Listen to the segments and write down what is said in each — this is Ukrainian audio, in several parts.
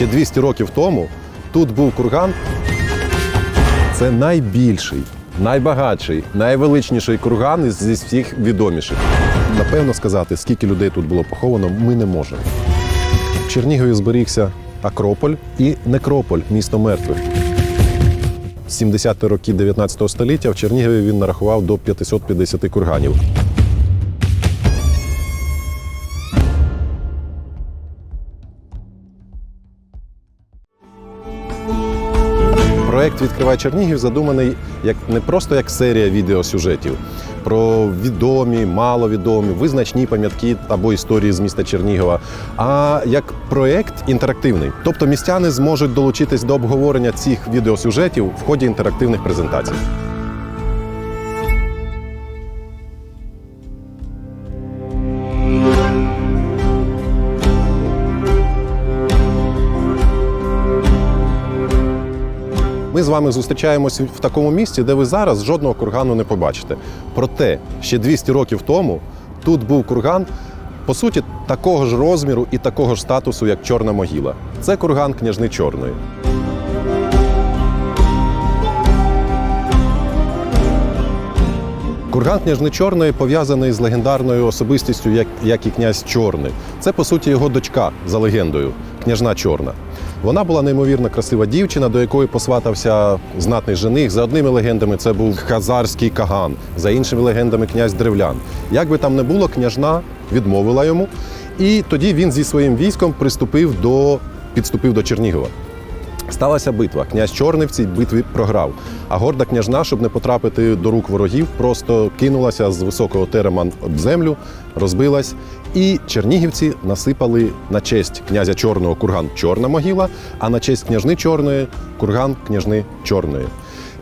ще 200 років тому тут був курган. Це найбільший, найбагатший, найвеличніший курган зі всіх відоміших. Напевно сказати, скільки людей тут було поховано, ми не можемо. В Чернігові зберігся Акрополь і Некрополь, місто мертвих. З 70-ті роки 19 століття в Чернігові він нарахував до 550 курганів. Проект Відкривай Чернігів задуманий як не просто як серія відеосюжетів про відомі, маловідомі, визначні пам'ятки або історії з міста Чернігова, а як проект інтерактивний. Тобто містяни зможуть долучитись до обговорення цих відеосюжетів в ході інтерактивних презентацій. Ми з вами зустрічаємось в такому місці, де ви зараз жодного кургану не побачите. Проте ще 200 років тому тут був курган, по суті, такого ж розміру і такого ж статусу, як Чорна могила. Це курган княжни Чорної. Курган княжни Чорної пов'язаний з легендарною особистістю, як, як і князь Чорний. Це, по суті, його дочка за легендою, княжна Чорна. Вона була неймовірно красива дівчина, до якої посватався знатний жених. За одними легендами це був хазарський каган, за іншими легендами князь Древлян. Як би там не було, княжна відмовила йому, і тоді він зі своїм військом приступив до підступив до Чернігова. Сталася битва. Князь Чорний в цій битві програв. А горда княжна, щоб не потрапити до рук ворогів, просто кинулася з високого терема об землю, розбилась. І чернігівці насипали на честь князя Чорного курган Чорна могила, а на честь княжни Чорної курган княжни Чорної.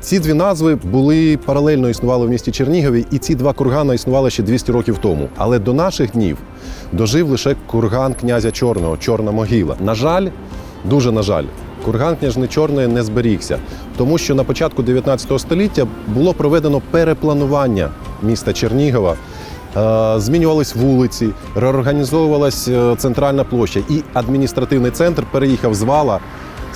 Ці дві назви були паралельно існували в місті Чернігові, і ці два кургана існували ще 200 років тому. Але до наших днів дожив лише курган князя Чорного, Чорна могила. На жаль, дуже на жаль, курган княжни Чорної не зберігся, тому що на початку 19 століття було проведено перепланування міста Чернігова. Е, Змінювались вулиці, реорганізовувалась е, центральна площа, і адміністративний центр переїхав з вала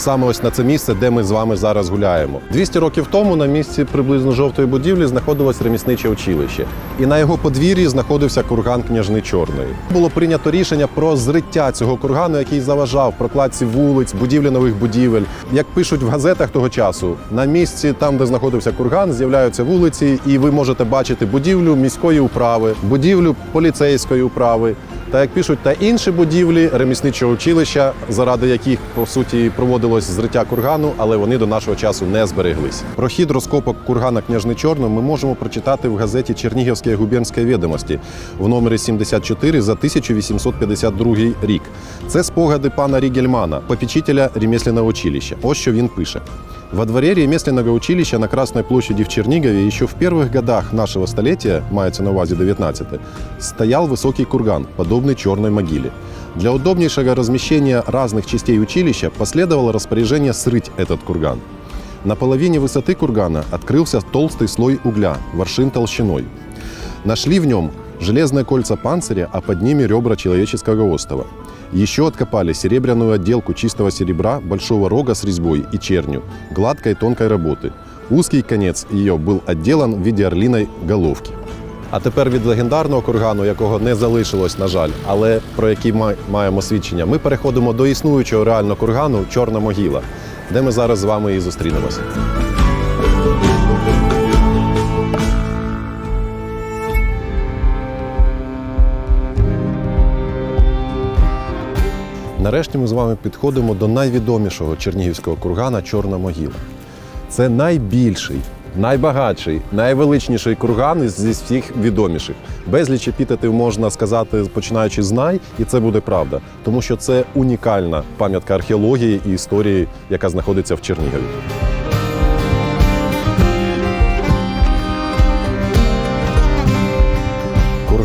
саме ось на це місце, де ми з вами зараз гуляємо. 200 років тому на місці приблизно жовтої будівлі знаходилось ремісниче училище, і на його подвір'ї знаходився курган княжни Чорної. Було прийнято рішення про зриття цього кургану, який заважав прокладці вулиць, будівлі нових будівель. Як пишуть в газетах того часу, на місці, там де знаходився курган, з'являються вулиці, і ви можете бачити будівлю міської управи, будівлю поліцейської управи. Та як пишуть, та інші будівлі ремісничого училища, заради яких по суті проводилось зриття кургану, але вони до нашого часу не збереглись. Про хід розкопок кургана княжни Чорної ми можемо прочитати в газеті Чернігівське губернське відомості в номері 74 за 1852 рік. Це спогади пана Рігельмана, попечителя ремесленного училища. Ось що він пише. Во дворе ремесленного училища на Красной площади в Чернигове еще в первых годах нашего столетия, мається на увазі 19 стоял высокий курган, подобный черной могиле. Для удобнейшего размещения разных частей училища последовало распоряжение срыть этот курган. На половине высоты кургана открылся толстый слой угля, воршин толщиной. Нашли в нем железные кольца панциря, а под ними ребра человеческого остова. Еще откопали серебряную отделку чистого серебра, большого рога с резьбой и чернью, гладкой тонкой работы. Узкий конец ее был отделан в виде орлиной головки. А тепер від легендарного кургану, якого не залишилось, на жаль, але про який ми маємо свідчення, ми переходимо до існуючого реально кургану Чорна могила, де ми зараз з вами і зустрінемося. Нарешті ми з вами підходимо до найвідомішого чернігівського кургана Чорна могила. Це найбільший, найбагатший, найвеличніший курган зі всіх відоміших. Безліч епітетів можна сказати, починаючи з най, і це буде правда, тому що це унікальна пам'ятка археології і історії, яка знаходиться в Чернігові.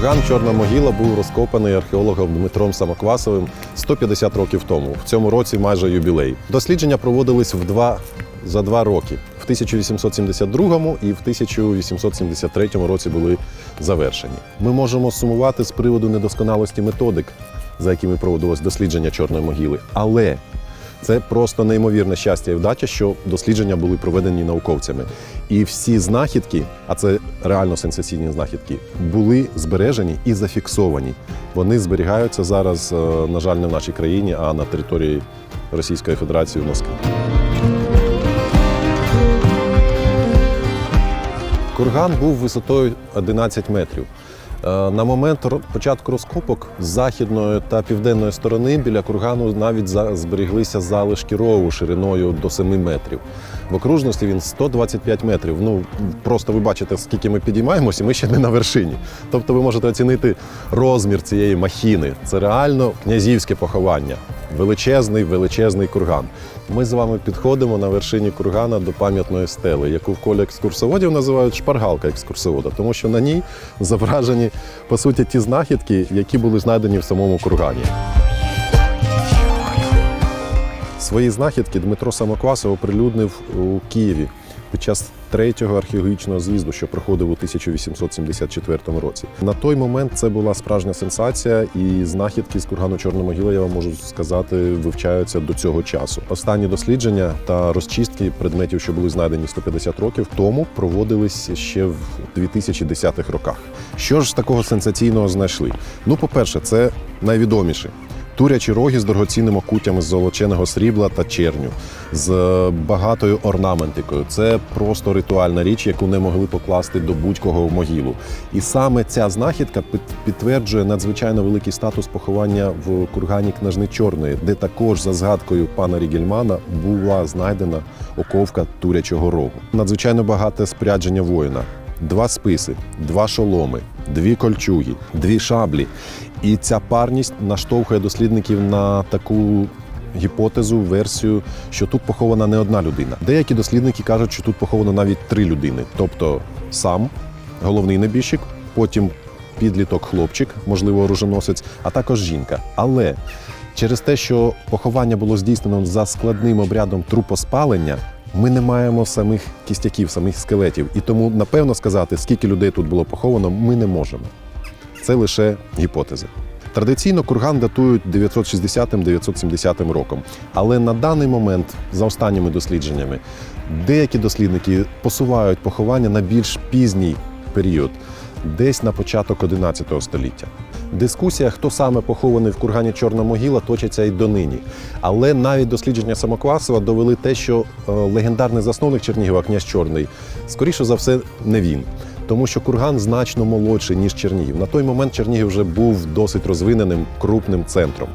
Курган Чорна могила був розкопаний археологом Дмитром Самоквасовим 150 років тому. В цьому році майже юбілей. Дослідження проводились в два за два роки. В 1872 і в 1873 році були завершені. Ми можемо сумувати з приводу недосконалості методик, за якими проводилось дослідження Чорної могили. Але Це просто неймовірне щастя і вдача, що дослідження були проведені науковцями. І всі знахідки, а це реально сенсаційні знахідки, були збережені і зафіксовані. Вони зберігаються зараз, е, на жаль, не в нашій країні, а на території Російської Федерації в Москві. Курган був висотою 11 метрів. Е, На момент початку розкопок з західної та південної сторони біля кургану навіть зберіглися залишки рову шириною до 7 метрів. В окружності він 125 метрів. Ну просто ви бачите, скільки ми підіймаємося, ми ще не на вершині. Тобто ви можете оцінити розмір цієї махіни. Це реально князівське поховання. Величезний, величезний курган. Ми з вами підходимо на вершині кургана до пам'ятної стели, яку в колі екскурсоводів називають шпаргалка екскурсовода, тому що на ній зображені по суті ті знахідки, які були знайдені в самому кургані. Свої знахідки Дмитро Самоквасов оприлюднив у Києві під час третього археологічного з'їзду, що проходив у 1874 році. На той момент це була справжня сенсація, і знахідки з кургану Чорна я вам можу сказати, вивчаються до цього часу. Останні дослідження та розчистки предметів, що були знайдені 150 років тому, проводились ще в 2010-х роках. Що ж такого сенсаційного знайшли? Ну, по-перше, це найвідоміше. Турячі роги з дорогоцінними кутями з золоченого срібла та черню, з багатою орнаментикою. Це просто ритуальна річ, яку не могли покласти до будь-кого в могилу. І саме ця знахідка підтверджує надзвичайно великий статус поховання в кургані княжни Чорної, де також за згадкою пана Рігельмана була знайдена оковка турячого рогу. Надзвичайно багате спорядження воїна. Два списи, два шоломи, дві кольчуги, дві шаблі. І ця парність наштовхує дослідників на таку гіпотезу, версію, що тут похована не одна людина. Деякі дослідники кажуть, що тут поховано навіть три людини, тобто сам головний небіжчик, потім підліток хлопчик, можливо, оруженосець, а також жінка. Але через те, що поховання було здійснено за складним обрядом трупоспалення, ми не маємо самих кістяків, самих скелетів. І тому, напевно, сказати, скільки людей тут було поховано, ми не можемо. Це лише гіпотези. Традиційно курган датують 960-970 роком. Але на даний момент, за останніми дослідженнями, деякі дослідники посувають поховання на більш пізній період, десь на початок 11 століття. Дискусія, хто саме похований в кургані Чорна могила, точиться і донині. Але навіть дослідження Самоквасова довели те, що е, легендарний засновник Чернігова, князь Чорний, скоріше за все, не він. Тому що курган значно молодший, ніж Чернігів. На той момент Чернігів вже був досить розвиненим крупним центром.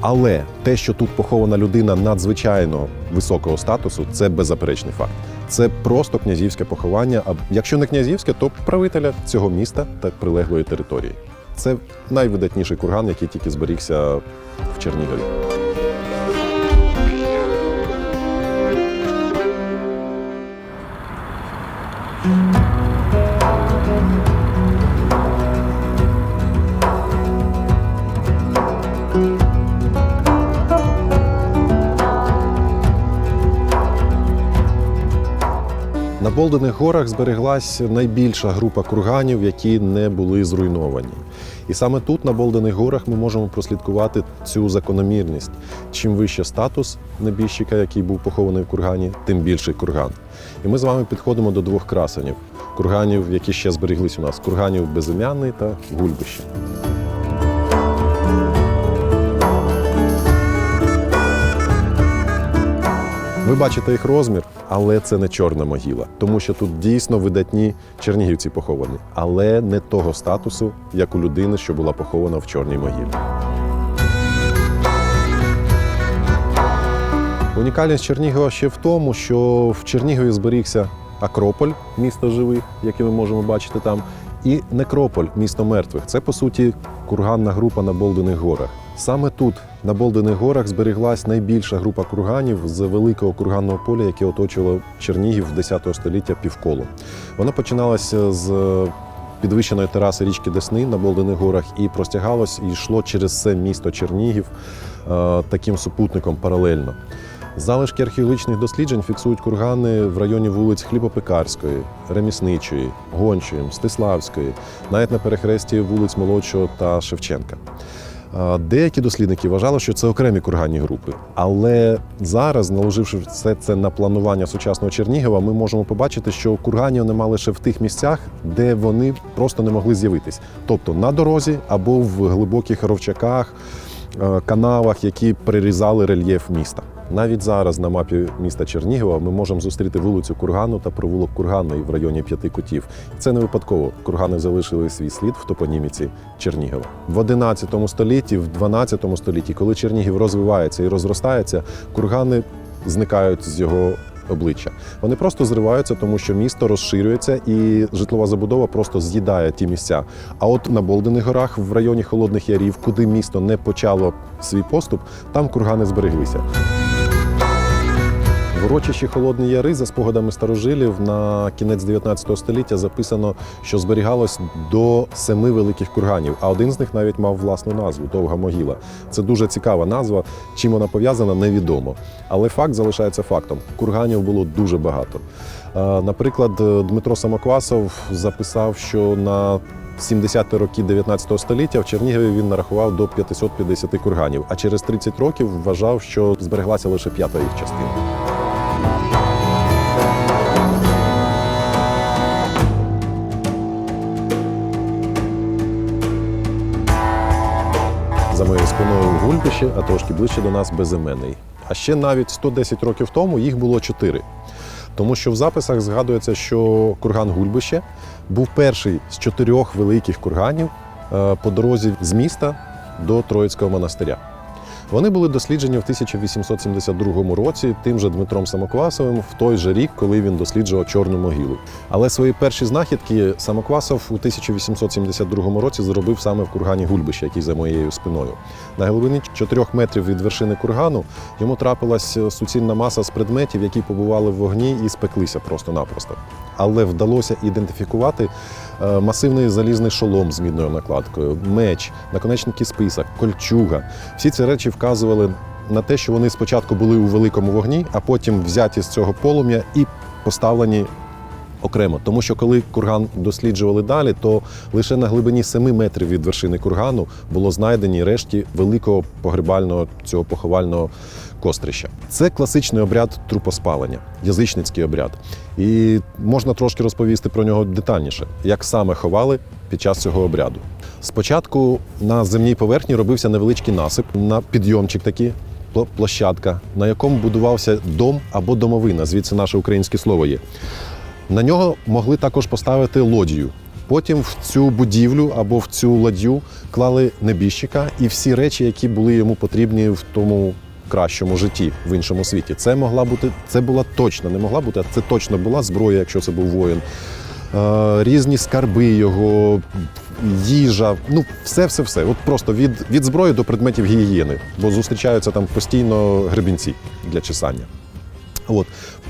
Але те, що тут похована людина надзвичайно високого статусу, це беззаперечний факт. Це просто князівське поховання. А якщо не князівське, то правителя цього міста та прилеглої території. Це найвидатніший курган, який тільки зберігся в Чернігові. На Болдених горах збереглась найбільша група курганів, які не були зруйновані. І саме тут, на Болдених горах, ми можемо прослідкувати цю закономірність. Чим вище статус небіжчика, який був похований в кургані, тим більший курган. І ми з вами підходимо до двох красенів курганів, які ще зберіглись у нас: курганів Безім'яний та Гульбище. Ви бачите їх розмір, але це не чорна могила, тому що тут дійсно видатні чернігівці поховані, але не того статусу, як у людини, що була похована в чорній могилі. Унікальність Чернігова ще в тому, що в Чернігові зберігся Акрополь, місто живих, яке ми можемо бачити там, і Некрополь, місто мертвих. Це по суті курганна група на Болдених горах. Саме тут, на Болдених горах, зберіглась найбільша група курганів з великого курганного поля, яке оточувало Чернігів 10 століття півколо. Воно починалося з підвищеної тераси річки Десни на Болдених горах і простягалось і йшло через все місто Чернігів е, таким супутником паралельно. Залишки археологічних досліджень фіксують кургани в районі вулиць Хлібопекарської, Ремісничої, Гончої, Мстиславської, навіть на перехресті вулиць Молодшого та Шевченка. Деякі дослідники вважали, що це окремі курганні групи. Але зараз, наложивши все це на планування сучасного Чернігова, ми можемо побачити, що курганів нема лише в тих місцях, де вони просто не могли з'явитись. Тобто на дорозі або в глибоких ровчаках, е, канавах, які прирізали рельєф міста. Навіть зараз на мапі міста Чернігова ми можемо зустріти вулицю Кургану та провулок Курганної в районі п'яти кутів. Це не випадково. Кургани залишили свій слід в топоніміці Чернігова. В 11 столітті, в 12 столітті, коли Чернігів розвивається і розростається, кургани зникають з його обличчя. Вони просто зриваються, тому що місто розширюється і житлова забудова просто з'їдає ті місця. А от на Болдених горах, в районі Холодних Ярів, куди місто не почало свій поступ, там кургани збереглися. В урочищі Холодні Яри за спогадами старожилів на кінець 19 століття записано, що зберігалось до семи великих курганів, а один з них навіть мав власну назву Довга могила. Це дуже цікава назва. Чим вона пов'язана, невідомо. Але факт залишається фактом: курганів було дуже багато. Наприклад, Дмитро Самоквасов записав, що на 70-ті роки 19 століття в Чернігові він нарахував до 550 курганів, а через 30 років вважав, що збереглася лише п'ята їх частина. Спиною гульбище, а трошки ближче до нас безіменний. А ще навіть 110 років тому їх було чотири. Тому що в записах згадується, що курган Гульбище був перший з чотирьох великих курганів е, по дорозі з міста до Троїцького монастиря. Вони були досліджені в 1872 році тим же Дмитром Самоквасовим в той же рік, коли він досліджував Чорну могилу. Але свої перші знахідки Самоквасов у 1872 році зробив саме в кургані Гульбище, який за моєю спиною. На глибині 4 метрів від вершини кургану йому трапилась суцільна маса з предметів, які побували в вогні і спеклися просто-напросто. Але вдалося ідентифікувати е, масивний залізний шолом з мідною накладкою, меч, наконечники списа, кольчуга. Всі ці речі вказували на те, що вони спочатку були у великому вогні, а потім взяті з цього полум'я і поставлені окремо. Тому що коли курган досліджували далі, то лише на глибині 7 метрів від вершини кургану було знайдені решті великого погребального цього поховального кострища. Це класичний обряд трупоспалення, язичницький обряд. І можна трошки розповісти про нього детальніше, як саме ховали під час цього обряду. Спочатку на земній поверхні робився невеличкий насип на підйомчик такий, площадка, на якому будувався дом або домовина, звідси наше українське слово є. На нього могли також поставити лодію. Потім в цю будівлю або в цю ладью клали небіжчика і всі речі, які були йому потрібні в тому кращому житті в іншому світі. Це могла бути, це була точно, не могла бути, а це точно була зброя, якщо це був воїн. Е, різні скарби його, їжа, ну все, все, все. От просто від, від зброї до предметів гігієни, бо зустрічаються там постійно гребінці для чесання. От.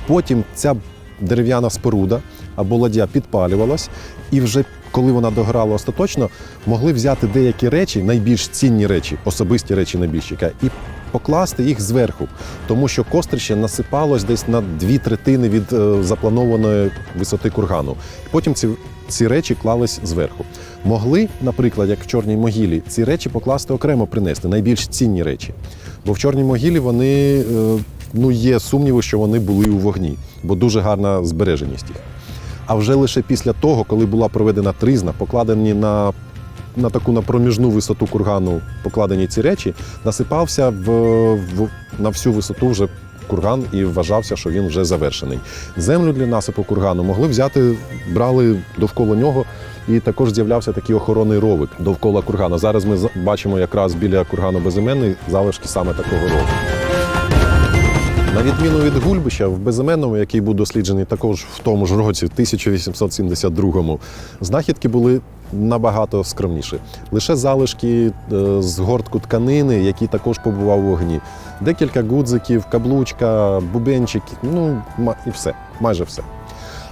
Потім ця дерев'яна споруда або ладья підпалювалась, і вже коли вона дограла остаточно, могли взяти деякі речі, найбільш цінні речі, особисті речі небіжчика, і покласти їх зверху, тому що кострище насипалось десь на дві третини від е, запланованої висоти кургану. Потім ці, ці речі клались зверху. Могли, наприклад, як в Чорній могилі, ці речі покласти окремо принести, найбільш цінні речі. Бо в Чорній могилі вони е, ну, є сумніви, що вони були у вогні, бо дуже гарна збереженість їх. А вже лише після того, коли була проведена тризна, покладені на, на таку на проміжну висоту кургану, покладені ці речі, насипався в, в, на всю висоту вже курган і вважався, що він вже завершений. Землю для насипу кургану могли взяти, брали довкола нього, і також з'являвся такий охоронний ровик довкола кургану. Зараз ми бачимо якраз біля кургану безіменний залишки саме такого рову. На відміну від Гульбища, в безіменному, який був досліджений також в тому ж році, в 1872-му, знахідки були набагато скромніші. Лише залишки е, з гортку тканини, які також побував у вогні. Декілька гудзиків, каблучка, бубенчики, ну і все, майже все.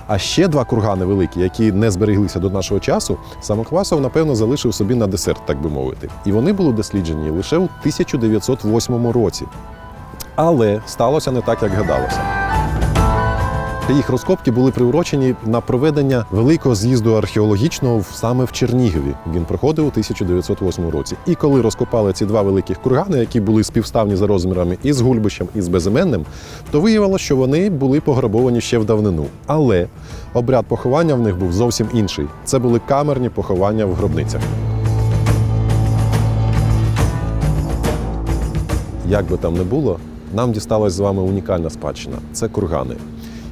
А ще два кургани великі, які не збереглися до нашого часу, Самоквасов, напевно, залишив собі на десерт, так би мовити. І вони були досліджені лише у 1908 році. Але сталося не так, як гадалося. їх розкопки були приурочені на проведення великого з'їзду археологічного саме в Чернігові. Він проходив у 1908 році. І коли розкопали ці два великих кургани, які були співставні за розмірами і з Гульбищем, і з Безіменним, то виявилося, що вони були пограбовані ще в давнину. Але обряд поховання в них був зовсім інший. Це були камерні поховання в гробницях. Як би там не було, нам дісталась з вами унікальна спадщина це кургани.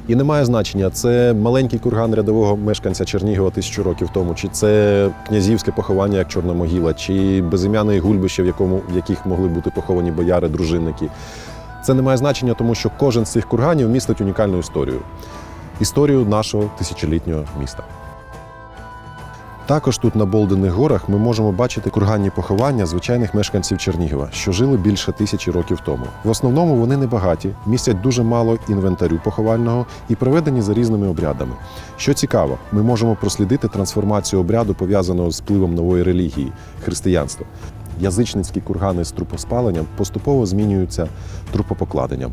І не має значення, це маленький курган рядового мешканця Чернігова тисячу років тому, чи це князівське поховання, як Чорна могила, чи безім'яне гульбище, в якому в яких могли бути поховані бояри, дружинники. Це не має значення, тому що кожен з цих курганів містить унікальну історію історію нашого тисячолітнього міста. Також тут на Болдених горах ми можемо бачити курганні поховання звичайних мешканців Чернігова, що жили більше тисячі років тому. В основному вони небагаті, містять дуже мало інвентарю поховального і проведені за різними обрядами. Що цікаво, ми можемо прослідити трансформацію обряду, пов'язаного з впливом нової релігії християнства. Язичницькі кургани з трупоспаленням поступово змінюються трупопокладенням.